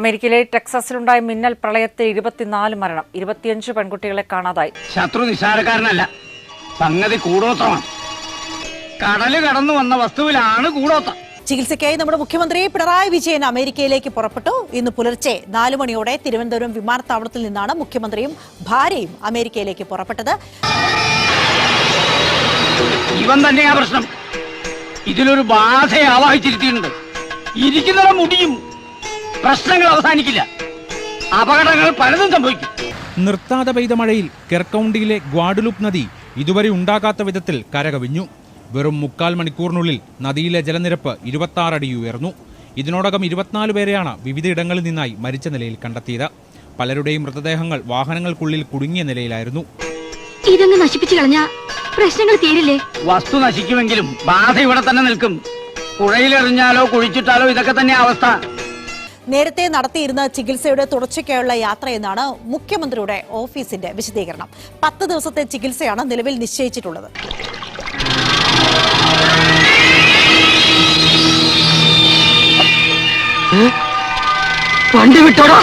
അമേരിക്കയിലെ ടെക്സസിലുണ്ടായ മിന്നൽ പ്രളയത്തിൽ ഇരുപത്തിനാല് മരണം ഇരുപത്തിയഞ്ച് പെൺകുട്ടികളെ കാണാതായി. ശത്രു നിസ്സാരക്കാരനല്ല സംഗതി കൂടോത്രമാണ്. കടൽ കടന്നു വന്ന വസ്തുവിലാണ് കൂടോത്രം. ചികിത്സയ്ക്കായി നമ്മുടെ മുഖ്യമന്ത്രി പിണറായി വിജയൻ അമേരിക്കയിലേക്ക് പുറപ്പെട്ടു. ഇന്ന് പുലർച്ചെ നാലു മണിയോടെ തിരുവനന്തപുരം വിമാനത്താവളത്തിൽ നിന്നാണ് മുഖ്യമന്ത്രിയും ഭാര്യയും അമേരിക്കയിലേക്ക് പുറപ്പെട്ടത്. ഇവൻ തന്നെയാ പ്രശ്നം. ഇതിലൊരു ബാധയെ ആവാഹിച്ചിരുത്തിയിട്ടുണ്ട്. ഇരിക്കുന്നവ മുടിയും പ്രശ്നങ്ങൾ അവസാനിക്കില്ല. അപകടങ്ങൾ പലതും സംഭവിക്കും. നിർത്താതെ പെയ്ത മഴയിൽ കെർക്കൗണ്ടിയിലെ ഗ്വാഡുലൂപ്പ് നദി ഇതുവരെ ഉണ്ടാകാത്ത വിധത്തിൽ കരകവിഞ്ഞു. വെറും മുക്കാൽ മണിക്കൂറിനുള്ളിൽ നദിയിലെ ജലനിരപ്പ് ഇരുപത്തി അടി ഉയർന്നു. ഇതിനോടകം ഇരുപത്തിനാല് പേരെയാണ് വിവിധയിടങ്ങളിൽ നിന്നായി മരിച്ച നിലയിൽ കണ്ടെത്തിയത്. പലരുടെയും മൃതദേഹങ്ങൾ വാഹനങ്ങൾക്കുള്ളിൽ കുടുങ്ങിയ നിലയിലായിരുന്നു. ഇതങ്ങ് നശിപ്പിച്ചു കളഞ്ഞ പ്രശ്നങ്ങൾ തീരില്ലേ? വസ്തു നശിക്കുമെങ്കിലും ബാധ ഇവിടെ തന്നെ നിൽക്കും. പുഴയിലെറിഞ്ഞാലോ കുഴിച്ചിട്ടാലോ ഇതൊക്കെ തന്നെ അവസ്ഥ. നേരത്തെ നടത്തിയിരുന്ന ചികിത്സയുടെ തുടർച്ചയ്ക്കായുള്ള യാത്രയെന്നാണ് മുഖ്യമന്ത്രിയുടെ ഓഫീസിന്റെ വിശദീകരണം. പത്ത് ദിവസത്തെ ചികിത്സയാണ് നിലവിൽ നിശ്ചയിച്ചിട്ടുള്ളത്. വണ്ടി വിട്ടോടാ.